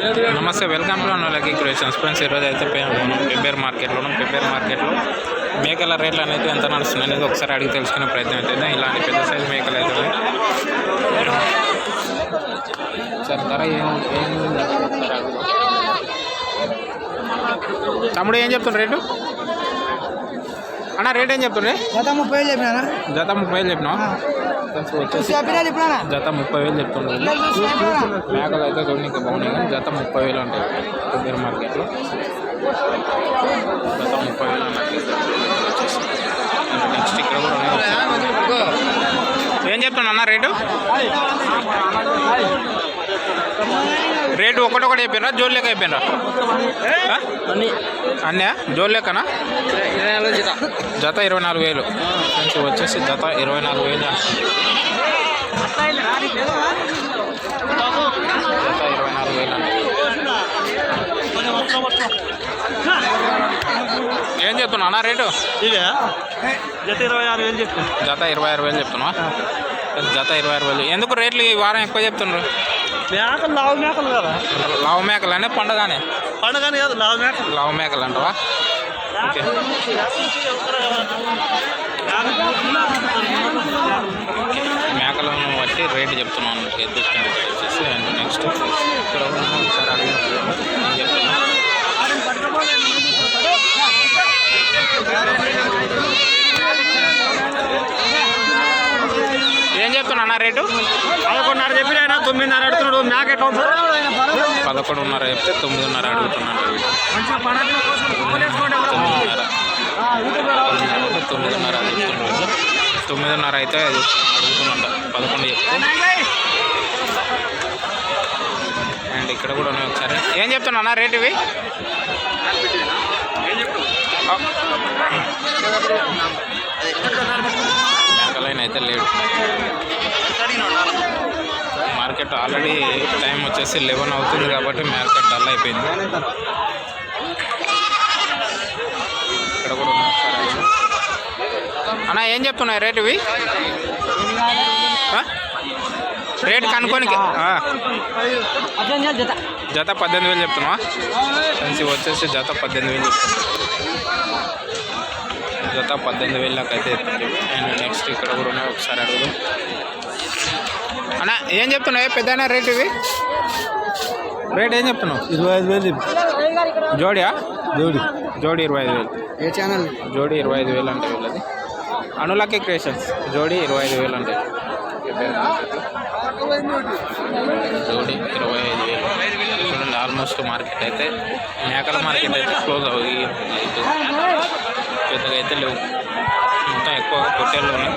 నమస్తే welcome to అన్నలకి creations. Friends ఈరోజు అయితే పెబ్బేర్ మార్కెట్లో పెబ్బేర్ మార్కెట్లో మేకల రేట్లు అనేది ఎంత నడుస్తుంది అనేది ఒకసారి అడిగి తెలుసుకునే ప్రయత్నం అయితే ఇలాంటి పెద్ద సైజు మేకలు అయితే సార్ ధర ఏం ఏం తమ్ముడు ఏం చెప్తాడు రేటు? అన్న రేట్ ఏం చెప్తుండ్రే? గత ముప్పై వేలు చెప్పినా జత ముప్పై వేలు చెప్పినా జత ముప్పై వేలు చెప్తుండ్రు. మేకలు అయితే బాగున్నాయి కానీ జత ముప్పై వేలు ఉంటాయి కొబ్బరి మార్కెట్లో. జత ముప్పై వేలు ఉన్నాయి నెక్స్ట్ ఇక్కడ కూడా ఉన్నాయి. ఏం చెప్తున్నా అన్న రేటు? రేటు ఒకటొకటి అయిపోయినరా జోలు లెక్క అయిపోయినరా అన్నయా జోలు లెక్కనా? జత. ఇరవై నాలుగు వేలు. ఫ్రెండ్స్ వచ్చేసి జత ఇరవై నాలుగు వేలు. జత ఇరవై నాలుగు వేలు ఏం చెప్తున్నా అన్న రేటు? ఇదే. జత ఇరవై ఆరు వేలు చెప్పిన జత ఇరవై ఆరు వేలు చెప్తున్నా జత ఇరవై ఆరు వేలు. ఎందుకు రేట్లు ఈ వారం ఎక్కువ చెప్తున్నారు మేకలు లావు మేకలు కదా. లావు మేకలనే పండగానే. పండుగని కాదు లావు మేకలు. లావు మేకలు అంటవా? ఓకే. మేకలను బట్టి రేటు చెప్తున్నాను ఎద్దు వచ్చేసి అండ్ నెక్స్ట్ ఇక్కడ ఒకసారి అడిగిన ఏం చెప్తున్నా ఏం చెప్తున్నా అన్న రేటు? పదకొండున్నర చెప్పిన ఆయన తొమ్మిదిన్నర అడుగుతున్నాడు. మేక ఎట్లా ఉంది పదకొండున్నర చెప్తే తొమ్మిదిన్నర అడుగుతున్నాను తొమ్మిదిన్నర. తొమ్మిదిన్నర అయితే అది అడుగుతున్నట పదకొండు చెప్తే అండ్ ఇక్కడ కూడా ఉన్నాయి ఒకసారి. ఏం చెప్తున్నా అన్న రేట్ ఇవి? మేకలైన అయితే లేడు. మార్కెట్ ఆల్రెడీ టైం వచ్చేసి లెవెన్ అవుతుంది కాబట్టి మార్కెట్ డల్ అయిపోయింది. ఇక్కడ కూడా అన్న ఏం చెప్తున్నాయి రేట్ ఇవి? రేట్ కనుక్కొని జత జత పద్దెనిమిది వేలు చెప్తున్నావా? మంచి వచ్చేసి జత పద్దెనిమిది వేలు చెప్తున్నా. జత పద్దెనిమిది వేలకు అయితే అండ్ నెక్స్ట్ ఇక్కడ కూడా ఉన్నాయి. ఒకసారి అడుగుదాం. అన్న ఏం చెప్తున్నావు? పెద్ద రేట్ ఇవి? రేట్ ఏం చెప్తున్నావు? ఇరవై ఐదు వేలు జోడియా? దేవుడి జోడి ఇరవై ఐదు వేలు. ఏ ఛానల్ జోడి ఇరవై ఐదు వేలు అంటే వీళ్ళది. అనులకి క్రియేషన్స్. జోడి ఇరవై ఐదు వేలు అంటే. జోడి ఇరవై ఐదు వేలు. చూడండి ఆల్మోస్ట్ మార్కెట్ అయితే మేకల మార్కెట్ అయితే క్లోజ్ అవి పెద్దగా అయితే లేవు. మొత్తం ఎక్కువ పొట్టేళ్ళు ఉన్నాయి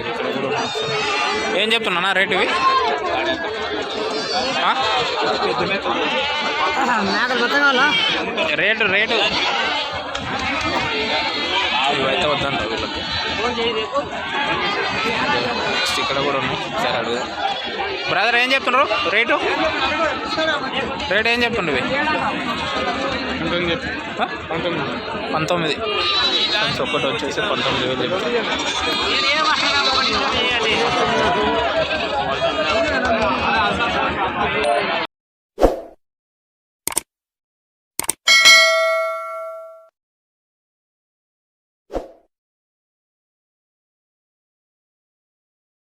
ఇక్కడ కూడా ఉన్నాయి. ఏం చెప్తున్నా రేట్ ఇవి? Rate rate. ఇవైతే వద్దంట. వీళ్ళకి నెక్స్ట్ ఇక్కడ కూడా ఉన్నాయి. సరే అడుగు. బ్రదర్ ఏం చెప్తున్నారు? రేటు? రేట్ ఏం చెప్తుండ్రు ఇవి ఆ? పంతొమ్మిది. ఫ్రెండ్స్ ఒక్కటి వచ్చేసి పంతొమ్మిది వేలు చెప్తారు